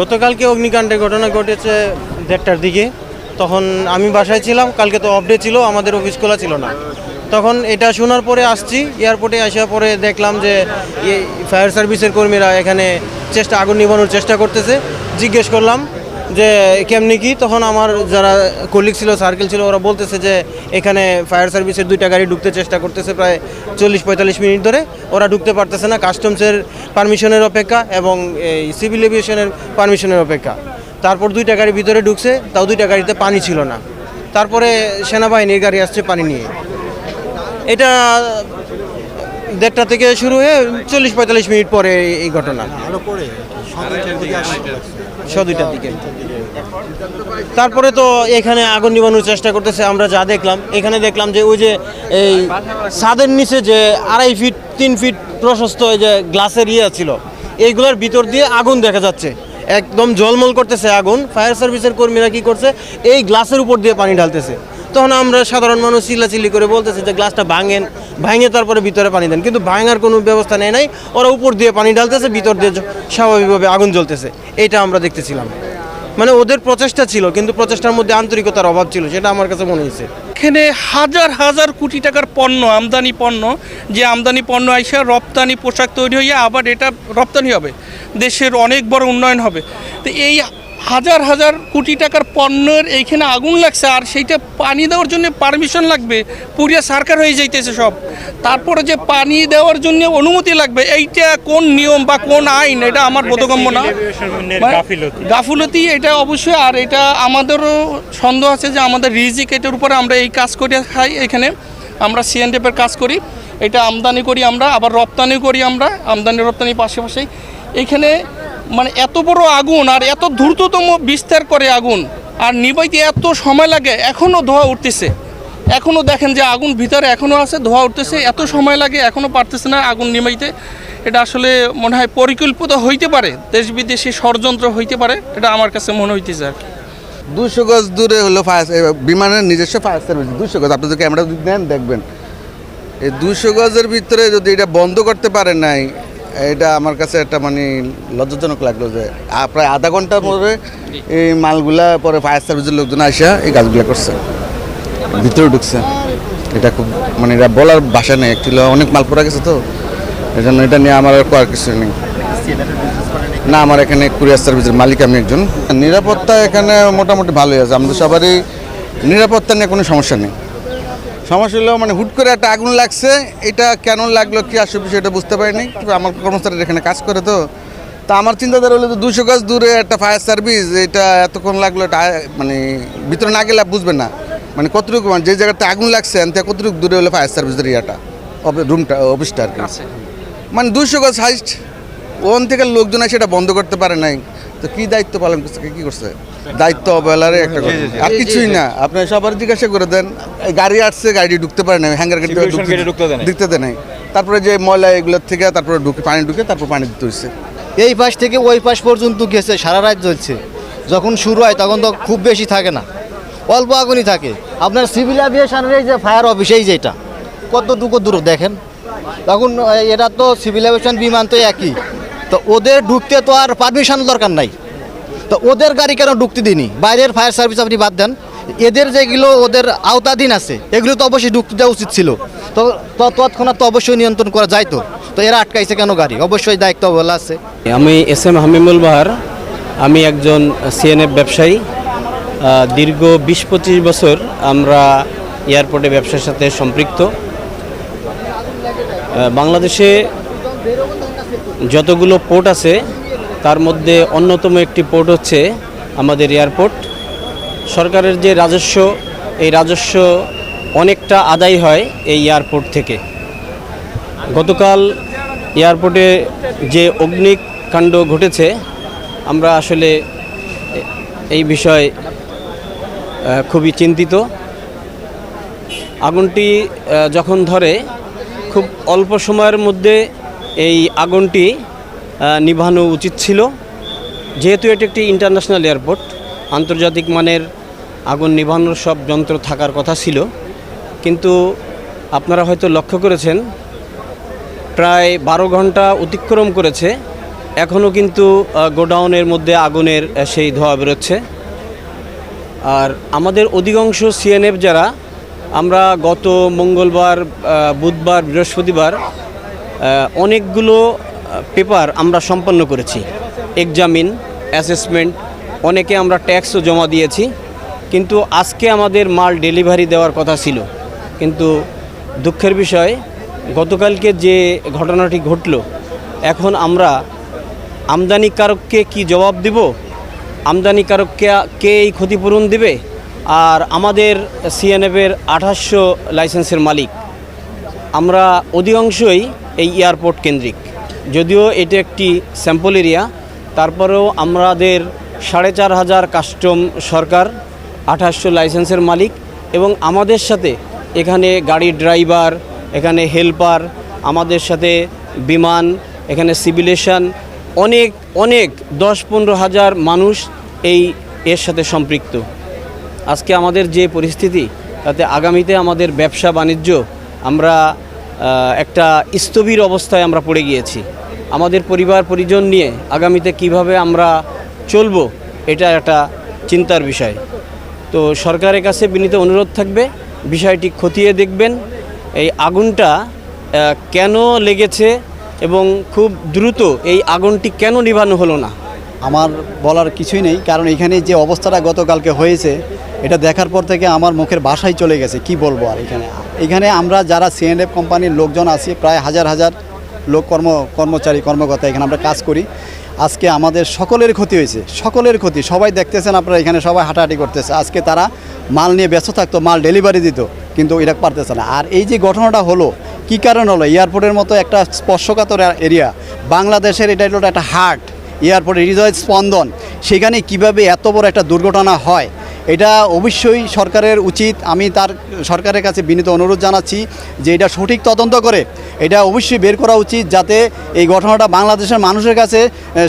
গতকালকে অগ্নিকাণ্ডের ঘটনা ঘটেছে দেড়টার দিকে। তখন আমি বাসায় ছিলাম, কালকে তো অফ ডে ছিল, আমাদের অফিস খোলা ছিল না। তখন এটা শোনার পরে আসছি এয়ারপোর্টে আসার পরে দেখলাম যে ফায়ার সার্ভিসের কর্মীরা এখানে চেষ্টা, আগুন নিভানোর চেষ্টা করতেছে। জিজ্ঞেস করলাম যে কেমনি কি, তখন আমার যারা কলিগ ছিল সার্কেল ছিল, ওরা বলতেছে যে এখানে ফায়ার সার্ভিসের দুইটা গাড়ি ঢুকতে চেষ্টা করতেছে প্রায় চল্লিশ পঁয়তাল্লিশ মিনিট ধরে। ওরা ঢুকতে পারতেছে না কাস্টমসের পারমিশনের অপেক্ষা এবং এই সিভিল এভিয়েশনের পারমিশনের অপেক্ষা। তারপর দুইটা গাড়ি ভিতরে ঢুকছে, তাও দুইটা গাড়িতে পানি ছিল না। তারপরে সেনাবাহিনীর গাড়ি আসছে পানি নিয়ে। এটা দেড়টা থেকে শুরু হয়ে চল্লিশ পঁয়তাল্লিশ মিনিট পরে এই ঘটনা। দিকে। তারপরে তো এখানে আগুন নিবানোর চেষ্টা করতেছে, আমরা যা দেখলাম। এখানে দেখলাম যে ওই যে এই ছাদের নিচে যে আড়াই ফিট, তিন ফিট প্রশস্ত এই যে গ্লাসের ইয়ে ছিল, এইগুলোর ভিতর দিয়ে আগুন দেখা যাচ্ছে। একদম জলমল করতেছে আগুন। ফায়ার সার্ভিসের কর্মীরা কি করছে? এই গ্লাসের উপর দিয়ে পানি ঢালতেছে। তখন আমরা সাধারণ মানুষ চিল্লাচিল্লি করে বলতেছে যে গ্লাসটা ভাঙেন, ভাঙে তারপরে ভিতরে পানি দেন। কিন্তু ভাঙার কোনো ব্যবস্থা নেই নাই, ওরা উপর দিয়ে পানি ঢালতেছে, ভিতর দিয়ে স্বাভাবিকভাবে আগুন জ্বলতেছে। এটা আমরা দেখতেছিলাম। মানে ওদের প্রচেষ্টা ছিল, কিন্তু প্রচেষ্টার মধ্যে আন্তরিকতার অভাব ছিল, সেটা আমার কাছে মনে হয়েছে। এখানে হাজার হাজার কোটি টাকার পণ্য, আমদানি পণ্য, যে আমদানি পণ্য আইসা রপ্তানি পোশাক তৈরি হইয়া আবার এটা রপ্তানি হবে। দেশের অনেক বড় উন্নয়ন হবে। তো এই হাজার হাজার কোটি টাকার পণ্যের এইখানে আগুন লাগছে আর সেইটা পানি দেওয়ার জন্য পারমিশন লাগবে। পুরিয়া সরকার হয়ে যাইতেছে সব। তারপরে যে পানি দেওয়ার জন্য অনুমতি লাগবে এইটা কোন নিয়ম বা কোন আইন? এটা আমার বোধগম্য না। মানে গাফুলতি। এটা অবশ্যই আর এটা আমাদেরও সন্দেহ আছে যে আমাদের রিজিক এটার উপরে আমরা এই কাজ করে খাই এখানে। আমরা সিএনডিএফের কাজ করি এটা আমদানি করি আমরা আবার রপ্তানি করি আমরা আমদানি রপ্তানি পাশাপাশি। এখানে মানে এত বড় আগুন আর এত দ্রুততম বিস্তার করে আগুন। আর নিবাইতে এত সময় লাগে এখনও ধোয়া উঠতেছে। এখনও দেখেন যে আগুন ভিতরে এখনও আছে, ধোয়া উঠতেছে, এত সময় লাগে এখনও পারতেছে না আগুন নিমাইতে এটা আসলে মনে হয় পরিকল্পিত হইতে পারে দেশ বিদেশি ষড়যন্ত্র হইতে পারে, এটা আমার কাছে মনে হইতেছে আর কি। দুশো গজ দূরে হলো ফায়ার বিমানের নিজস্ব ফায়ার সার্ভিস দুশো গজ ক্যামেরা যদি নেন দেখবেন। এই দুশো গজের ভিতরে যদি এটা বন্ধ করতে পারেন নাই এটা আমার কাছে একটা মানে লজ্জাজনক লাগল যে প্রায় আধা ঘণ্টার পরে এই মালগুলা পরে ফায়ার সার্ভিসের লোকজন আসা এই কাজগুলো করছে। ভিতরে ঢুকছে। এটা খুব মানে এটা বলার ভাষা নেই অ্যাকচুয়ালি অনেক মাল পড়া গেছে তো। এই জন্য এটা নিয়ে আমার আর করার কিছু নেই। না আমার এখানে কুরিয়ার সার্ভিসের মালিক আমি একজন। নিরাপত্তা এখানে মোটামুটি ভালোই আছে। আমাদের সবারই নিরাপত্তা নিয়ে কোনো সমস্যা নেই। সমস্যা হলো মানে হুট করে একটা আগুন লাগছে এটা কেন লাগল কি আসলে বিষয়টা বুঝতে পারিনি। আমার কর্মচারী এখানে কাজ করে তো। তা আমার চিন্তাধারা হলো যে দুশো গাছ দূরে একটা ফায়ার সার্ভিস এটা এতক্ষণ লাগল এটা মানে ভিতরে না গেলে বুঝবে না। মানে কতটুকু মানে যে জায়গাতে আগুন লাগছে কতটুকু দূরে হলো ফায়ার সার্ভিসের ইয়াটা রুমটা অফিসটা আর কি। মানে দুশো গাছ হাইস্ট ওখান থেকে লোকজন সেটা বন্ধ করতে পারে নাই। তো কি দায়িত্ব পালন করছে কি করছে? দায়িত্ব অবহেলারে একটা আর কিছুই না। আপনি সবার জিজ্ঞাসা করে দেন গাড়ি আসছে গাড়ি ঢুকতে পারে না হ্যাঙ্গার গাড়ি ঢুকতে দেয় নাই। তারপরে যে ময়লা এগুলোর থেকে তারপরে ঢুকে পানি ঢুকে তারপর পানি দিতে হচ্ছে এই পাশ থেকে ওই পাশ পর্যন্ত গেছে সারা রাত জ্বলছে। যখন শুরু হয় তখন তো খুব বেশি থাকে না। অল্প আগুনই থাকে। আপনার সিভিল অ্যাভিয়েশনের এই যে ফায়ার অফিস এই যেটা কতটুকু দূর দেখেন? তখন এটা তো সিভিল অ্যাভিয়েশন বিমান তো একই। তো ওদের ঢুকতে তো আর পারমিশন দরকার নাই। তো ওদের গাড়ি কেন ঢুকতে দিনি বাইরের ফায়ার সার্ভিস আপনি বাদ দেন। এদের যেগুলো ওদের আওতাধীন আছে, এগুলো তো অবশ্যই ঢুকতে দেওয়া উচিত ছিল। তো তৎক্ষণাৎ তো অবশ্যই নিয়ন্ত্রণ করা যায় তো। তো এরা আটকাইছে কেন গাড়ি? অবশ্যই দায়িত্ব অবহেলা আছে। আমি এস এম হামিমুল বাহার। আমি একজন সিএনএফ ব্যবসায়ী। দীর্ঘ বিশ পঁচিশ বছর আমরা এয়ারপোর্টে ব্যবসার সাথে সম্পৃক্ত। বাংলাদেশে যতগুলো পোর্ট আছে, তার মধ্যে অন্যতম একটি পোর্ট হচ্ছে আমাদের এয়ারপোর্ট সরকারের যে রাজস্ব, এই রাজস্ব অনেকটা আদায় হয় এই এয়ারপোর্ট থেকে। গতকাল এয়ারপোর্টে যে অগ্নিকাণ্ড ঘটেছে, আমরা আসলে এই বিষয়ে খুবই চিন্তিত। আগুনটি যখন ধরে, খুব অল্প সময়ের মধ্যে এই আগুনটি নিভানো উচিত ছিল। যেহেতু এটি একটি ইন্টারন্যাশনাল এয়ারপোর্ট আন্তর্জাতিক মানের আগুন নিভানোর সব যন্ত্র থাকার কথা ছিল। কিন্তু আপনারা হয়তো লক্ষ্য করেছেন, প্রায় বারো ঘণ্টা অতিক্রম করেছে। এখনও কিন্তু গোডাউনের মধ্যে আগুনের সেই ধোঁয়া বেরোচ্ছে। আর আমাদের অধিকাংশ সিএনএফ যারা, আমরা গত মঙ্গলবার বুধবার, বৃহস্পতিবার অনেকগুলো পেপার আমরা সম্পন্ন করেছি। এক্সামিন অ্যাসেসমেন্ট অনেকে আমরা ট্যাক্সও জমা দিয়েছি। কিন্তু আজকে আমাদের মাল ডেলিভারি দেওয়ার কথা ছিল। কিন্তু দুঃখের বিষয়, গতকালকে যে ঘটনাটি ঘটলো, এখন আমরা আমদানিকারককে কি জবাব দিব? আমদানিকারককে, কে এই ক্ষতিপূরণ দিবে? আর আমাদের সিএনএফের আঠাশশো লাইসেন্সের মালিক। আমরা অধিকাংশই এই এয়ারপোর্ট কেন্দ্রিক। যদিও এটি একটি স্যাম্পল এরিয়া, তারপরেও আমাদের সাড়ে চার হাজার কাস্টম সরকার, আঠাশশো লাইসেন্সের মালিক এবং আমাদের সাথে এখানে গাড়ির ড্রাইভার, এখানে হেল্পার, আমাদের সাথে বিমান, এখানে সিভিলেশন, অনেক অনেক দশ পনেরো হাজার মানুষ এই এর সাথে সম্পৃক্ত। আজকে আমাদের যে পরিস্থিতি, তাতে আগামীতে আমাদের ব্যবসা বাণিজ্য আমরা একটা স্থবির অবস্থায় আমরা পড়ে গিয়েছি। আমাদের পরিবার, পরিজন নিয়ে আগামীতে কীভাবে আমরা চলবো, এটা একটা চিন্তার বিষয়। তো সরকারের কাছে বিনীত অনুরোধ থাকবে, বিষয়টি খতিয়ে দেখবেন। এই আগুনটা কেন লেগেছে এবং খুব দ্রুত এই আগুনটি কেন নিভানো হলো না? আমার বলার কিছুই নেই, কারণ এখানে যে অবস্থাটা গতকালকে হয়েছে এটা দেখার পর থেকে আমার মুখের ভাষাই চলে গেছে, কি বলব আর এখানে? এখানে আমরা যারা সিএনএফ কোম্পানির লোকজন আছি, প্রায় হাজার হাজার লোক কর্ম, কর্মচারী, কর্মকর্তা এখানে আমরা কাজ করি। আজকে আমাদের সকলের ক্ষতি হয়েছে, সকলের ক্ষতি। সবাই দেখতেছেন আপনারা এখানে সবাই হাঁটাহাঁটি করতেছে। আজকে তারা মাল নিয়ে ব্যস্ত থাকতো, মাল ডেলিভারি দিত, কিন্তু এটা পারতেছে না। আর এই যে ঘটনাটা হলো, কি কারণ হলো? এয়ারপোর্টের মতো একটা স্পর্শকাতর এরিয়া বাংলাদেশের এটা হলো একটা হার্ট এয়ারপোর্টে হৃদয় স্পন্দন। সেখানে কীভাবে এত বড় একটা দুর্ঘটনা হয় এটা অবশ্যই সরকারের উচিত। আমি তার সরকারের কাছে বিনীত অনুরোধ জানাচ্ছি যে এটা সঠিক তদন্ত করে। এটা অবশ্যই বের করা উচিত যাতে এই ঘটনাটা বাংলাদেশের মানুষের কাছে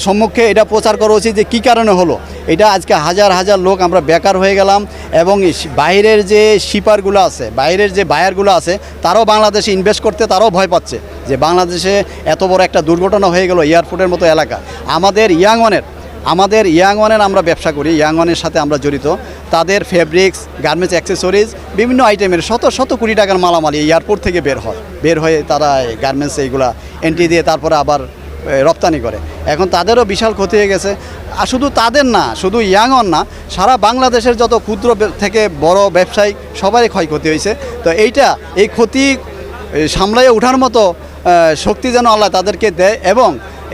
সম্মুখে এটা প্রচার করা উচিত যে কী কারণে হলো। এটা আজকে হাজার হাজার লোক আমরা বেকার হয়ে গেলাম এবং বাইরের যে শিপারগুলো আছে, বাইরের যে বায়ারগুলো আছে, তারাও বাংলাদেশে ইনভেস্ট করতে তারাও ভয় পাচ্ছে যে বাংলাদেশে এত বড় একটা দুর্ঘটনা হয়ে গেল এয়ারপোর্টের মতো এলাকা। আমাদের ইয়াংওয়ানের আমাদের ইয়াংওয়ানের আমরা ব্যবসা করি ইয়াংওয়ানের সাথে আমরা জড়িত। তাদের ফেব্রিক্স গার্মেন্টস অ্যাক্সেসরিজ বিভিন্ন আইটেমের শত শত কোটি টাকার মালামাল এয়ারপোর্ট থেকে বের হয়। বের হয়ে তারা গার্মেন্টস এইগুলা এন্ট্রি দিয়ে তারপরে আবার রপ্তানি করে। এখন তাদেরও বিশাল ক্ষতি হয়ে গেছে। আর শুধু তাদের না শুধু ইয়াংওয়ান না সারা বাংলাদেশের যত ক্ষুদ্র থেকে বড় ব্যবসায়ী সবারই ক্ষয়ক্ষতি হয়েছে। তো এইটা এই ক্ষতি এ, সামলাইয়ে ওঠার মতো শক্তি যেন আল্লাহ তাদেরকে দেয় এবং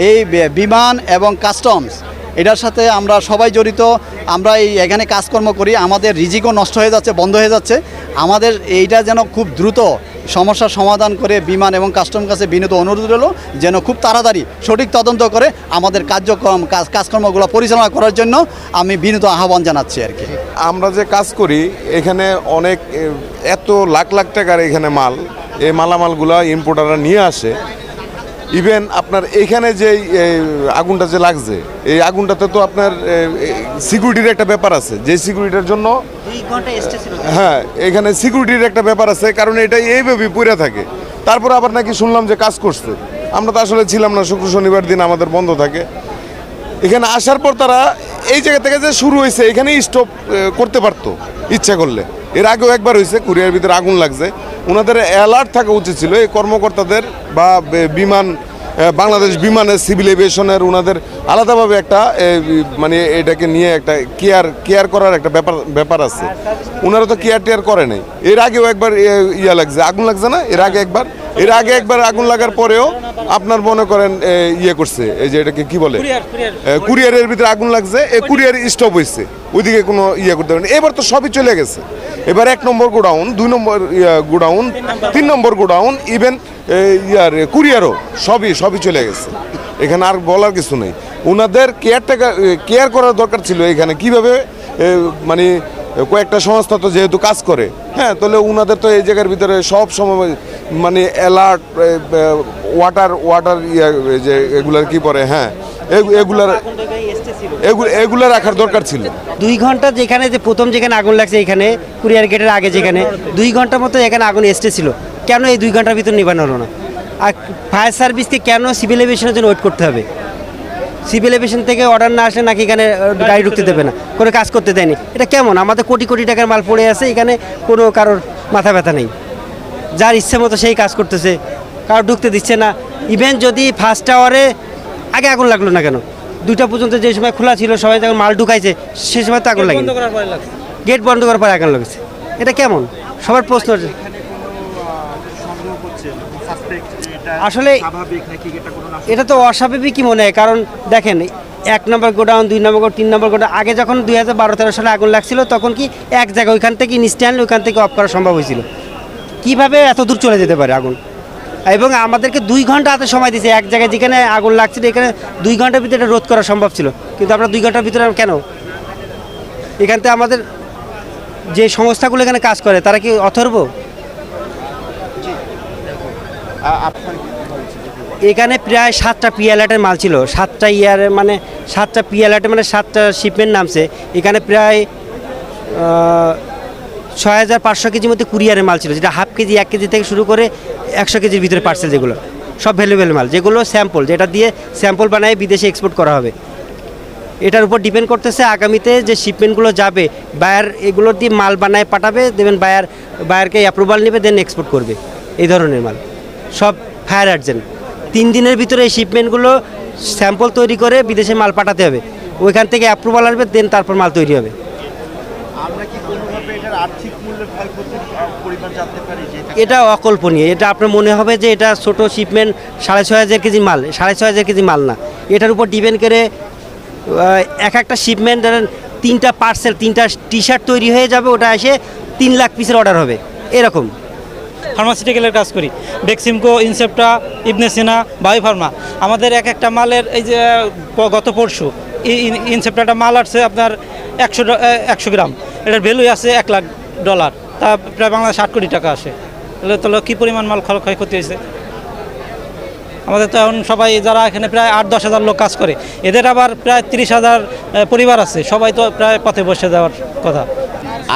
এই বিমান এবং কাস্টমস এটার সাথে আমরা সবাই জড়িত, আমরা এই এখানে কাজকর্ম করি, আমাদের রিজিকও নষ্ট হয়ে যাচ্ছে, বন্ধ হয়ে যাচ্ছে। আমাদের এইটা যেন খুব দ্রুত সমস্যার সমাধান করে বিমান এবং কাস্টম কাছে বিনীত অনুরোধ রইল, যেন খুব তাড়াতাড়ি সঠিক তদন্ত করে আমাদের কার্যক্রম, কাজ, কাজকর্মগুলো পরিচালনা করার জন্য আমি বিনীত আহ্বান জানাচ্ছি আর কি। আমরা যে কাজ করি, এখানে অনেক এত লাখ লাখ টাকার এখানে মাল, এই মালামালগুলো ইম্পোর্টাররা নিয়ে আসে। ইভেন আপনার এখানে যে আগুনটা যে লাগছে এই আগুনটাতে তো আপনার সিকিউরিটির একটা ব্যাপার আছে। যে সিকিউরিটির জন্য হ্যাঁ এখানে সিকিউরিটির একটা ব্যাপার আছে কারণ এটা এইভাবে পুড়ে থাকে। তারপর আবার নাকি শুনলাম যে কাজ করছে। আমরা তো আসলে ছিলাম না শুক্র শনিবার দিন আমাদের বন্ধ থাকে। এখানে আসার পর তারা এই জায়গা থেকে যে শুরু হয়েছে এখানেই স্টপ করতে পারতো ইচ্ছা করলে। এর আগেও একবার হয়েছে কুরিয়ার ভিতরে আগুন লাগছে। ওনাদের অ্যালার্ট থাকা উচিত ছিল এই কর্মকর্তাদের বা বিমান বাংলাদেশ বিমানের সিভিল এভিয়েশনের ওনাদের আলাদাভাবে একটা মানে এটাকে নিয়ে একটা কেয়ার কেয়ার করার একটা ব্যাপার ব্যাপার আছে। ওনারা তো কেয়ার টেয়ার করে নাই। এর আগেও একবার ইয়া লাগছে আগুন লাগছে না? এর আগে একবার? এর আগে একবার আগুন লাগার পরেও আপনার মনে করেন ইয়ে করছে এই যে এটাকে কি বলে? কুরিয়ারের ভিতরে আগুন লাগছে এই কুরিয়ার স্টপ হয়েছে। ওইদিকে কোনো ইয়ে করতে পারেনি। এবার তো সবই চলে গেছে। এবার এক নম্বর গোডাউন দুই নম্বর গোডাউন তিন নম্বর গোডাউন ইভেন ইয়ার কুরিয়ারও, সবই সবই চলে গেছে। এখানে আর বলার কিছু নেই। ওনাদের কেয়ার টেকার কেয়ার করার দরকার ছিল এখানে। কীভাবে? মানে কয়েকটা সংস্থা তো যেহেতু কাজ করে হ্যাঁ তাহলে ওনাদের তো এই জায়গার ভিতরে সব সময় মানে অ্যালার্ট ওয়াটার ওয়াটার ইয়ে যে এগুলার কি পরে হ্যাঁ এগু- এগুলার এগুলো রাখার দরকার ছিল। দুই ঘণ্টা যেখানে যে প্রথম যেখানে আগুন লাগছে এখানে, কুরিয়ার গেটের আগে যেখানে, দুই ঘণ্টার মতো এখানে আগুন এসতে ছিল কেন এই দুই ঘণ্টার ভিতর নিবানো হলো না? আর ফায়ার সার্ভিসকে কেন সিভিল এভিয়েশনের জন্য ওয়েট করতে হবে? সিভিল এভিয়েশন থেকে অর্ডার না আসলে নাকি এখানে গাড়ি ঢুকতে দেবে না? কোনো কাজ করতে দেয়নি। এটা কেমন? আমাদের কোটি কোটি টাকার মাল পড়ে আছে এখানে কোনো কারোর মাথা ব্যথা নেই। যার ইচ্ছে মতো সেই কাজ করতেছে কারও ঢুকতে দিচ্ছে না। ইভেন যদি ফার্স্ট আওয়ারে আগে আগুন লাগল না কেন? দুইটা পর্যন্ত যে সময় খোলা ছিল সবাই যখন মাল ঢুকাইছে সে সময় তো আগুন লাগে গেট বন্ধ করার পরে আগুন লাগছে। এটা কেমন? সবার প্রশ্ন আসলে এটা তো অস্বাভাবিকই মনে হয়? কারণ দেখেন এক নম্বর গোডাউন দুই নম্বর গোডাউন তিন নম্বর গোডাউন আগে যখন দুই হাজার বারো তেরো সালে আগুন লাগছিল তখন কি এক জায়গায় ওইখান থেকে ইনস্ট্যান্ট ওইখান থেকে অফ করা সম্ভব হয়েছিল। কীভাবে এত দূর চলে যেতে পারে আগুন? এবং আমাদেরকে দুই ঘণ্টা হাতে সময় দিয়েছে এক জায়গায় যেখানে আগুন লাগছিল এখানে দুই ঘণ্টার ভিতরে এটা রোধ করা সম্ভব ছিল। কিন্তু আমরা দুই ঘণ্টার ভিতরে কেন? এখান থেকে আমাদের যে সংস্থাগুলো এখানে কাজ করে তারা কি অথর্ব? এখানে প্রায় সাতটা পিএলআটের মাল ছিল। সাতটা ইয়ারে মানে সাতটা পিএলআটে মানে সাতটা শিপমেন্ট নামছে। এখানে প্রায় ছয় হাজার পাঁচশো কেজির মধ্যে কুরিয়ারের মাল ছিল, যেটা হাফ কেজি, এক কেজি থেকে শুরু করে একশো কেজির ভিতরে পার্সেল যেগুলো। সব ভ্যালুয়েবল মাল, যেগুলো স্যাম্পল যেটা দিয়ে স্যাম্পল বানায় বিদেশে এক্সপোর্ট করা হবে। এটার উপর ডিপেন্ড করতেছে আগামীতে যে শিপমেন্টগুলো যাবে বায়ার এগুলো দিয়ে মাল বানায় পাঠাবে, দেবেন বায়ার বায়ারকে অ্যাপ্রুভাল নেবে দেন এক্সপোর্ট করবে। এই ধরনের মাল। সব ফায়ার আর্জেন্ট তিন দিনের ভিতরে এই শিপমেন্টগুলো স্যাম্পল তৈরি করে বিদেশে মাল পাঠাতে হবে। ওইখান থেকে অ্যাপ্রুভাল আসবে দেন তারপর মাল তৈরি হবে। এটা অকল্পনীয়। এটা আপনার মনে হবে যে এটা ছোট শিপমেন্ট সাড়ে ছয় হাজার কেজি মাল সাড়ে ছয় হাজার কেজি মাল না। এটার উপর ডিপেন্ড করে এক একটা শিপমেন্ট ধরেন তিনটা পার্সেল তিনটা টি শার্ট তৈরি হয়ে যাবে ওটা এসে তিন লাখ পিসের অর্ডার হবে। এরকম। ফার্মাসিউটিক্যালের কাজ করি। বেক্সিমকো ইনসেপ্টা ইবনে সিনা বায়ু ফার্মা আমাদের এক একটা মালের এই যে গত পরশু ইনসেপ্টাটা মাল আসছে আপনার একশো একশো গ্রাম। এটার ভ্যালু আছে এক লাখ ডলার তা প্রায় বাংলাদেশ ষাট কোটি টাকা আসে। তাহলে তাহলে কী পরিমাণ মাল ক্ষয়, ক্ষয়ক্ষতি হয়েছে? আমাদের তো এখন সবাই, যারা এখানে প্রায় আট, দশ হাজার লোক কাজ করে, এদের আবার প্রায় তিরিশ হাজার পরিবার আছে। সবাই তো প্রায় পথে বসে যাওয়ার কথা।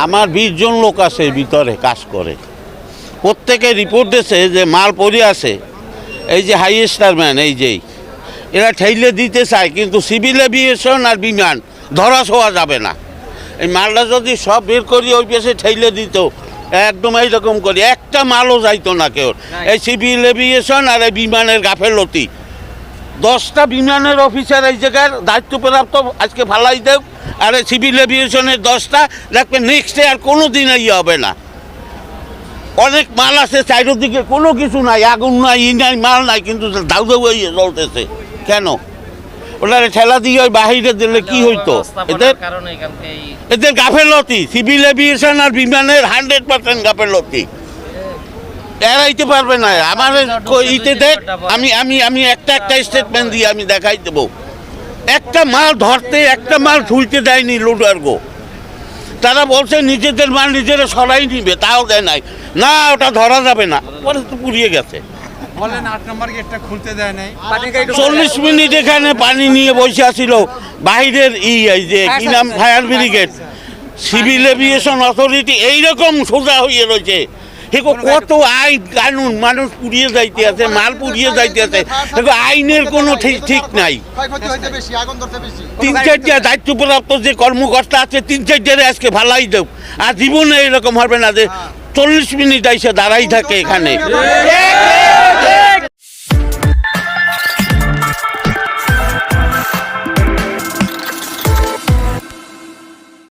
আমার বিশ জন লোক আছে ভিতরে কাজ করে। প্রত্যেকে রিপোর্ট দিয়েছে যে মাল পড়ে আছে। এই যে হাই স্টারম্যান এই যেই এরা ঠেলে দিতে চায় কিন্তু সিভিল এভিয়েশন আর বিমান ধরা ছোঁয়া যাবে না। এই মালটা যদি সব বের করি ওই পেছে ঠেলে দিত। একদম এইরকম করি। একটা মালও যাইতো না কেউ। এই সিভিল এভিয়েশন আর এই বিমানের গাফেলতি দশটা বিমানের অফিসার এই জায়গার দায়িত্বপ্রাপ্ত আজকে ফালাই দেব আর এই সিভিল এভিয়েশনের দশটা দেখবে নেক্সট আর কোনো দিন ইয়ে হবে না। অনেক মাল আছে চারিদিকে কোনো কিছু নাই আগুন নাই ই নাই মাল নাই কিন্তু দাউ দাউ হয়ে চলতেছে কেন? ওনারা ঠেলা দিয়ে ওই বাহিরে দিলে কি হইতো? এদের এদের গাফেলতি সিভিল এভিয়েশন আর বিমানের হান্ড্রেড পার্সেন্ট গাফেলতি এড়াইতে পারবে না। আমার ইতে দেখ আমি আমি আমি একটা একটা স্টেটমেন্ট দিয়ে আমি দেখাই দেবো। একটা মাল ধরতে একটা মাল ছুঁইতে দেয়নি লোডার্গো তারা বলছে নিজেদের মাল নিজেরা সরাই নিবে তাও দেয় নাই। না ওটা ধরা যাবে না। পরে তো পুড়িয়ে গেছে। চল্লিশ মিনিট এখানে পানি নিয়ে বসে আছিল। বাইরের ই এই যে কি নাম? Fire brigade. Civil aviation authority এইরকম সোজা হয়ে রয়েছে। কত আইন কানুন মানুষ পুড়িয়ে যাইতে আছে মাল পুড়িয়ে যাইতে আছে। আইনের কোনো ঠিক ঠিক নাই। তিন চারটা দায়িত্বপ্রাপ্ত যে কর্মকর্তা আছে তিন চারটারে আজকে ভালাই দেব আর জীবনে এরকম হবে না যে চল্লিশ মিনিট এসে দাঁড়াই থাকে এখানে।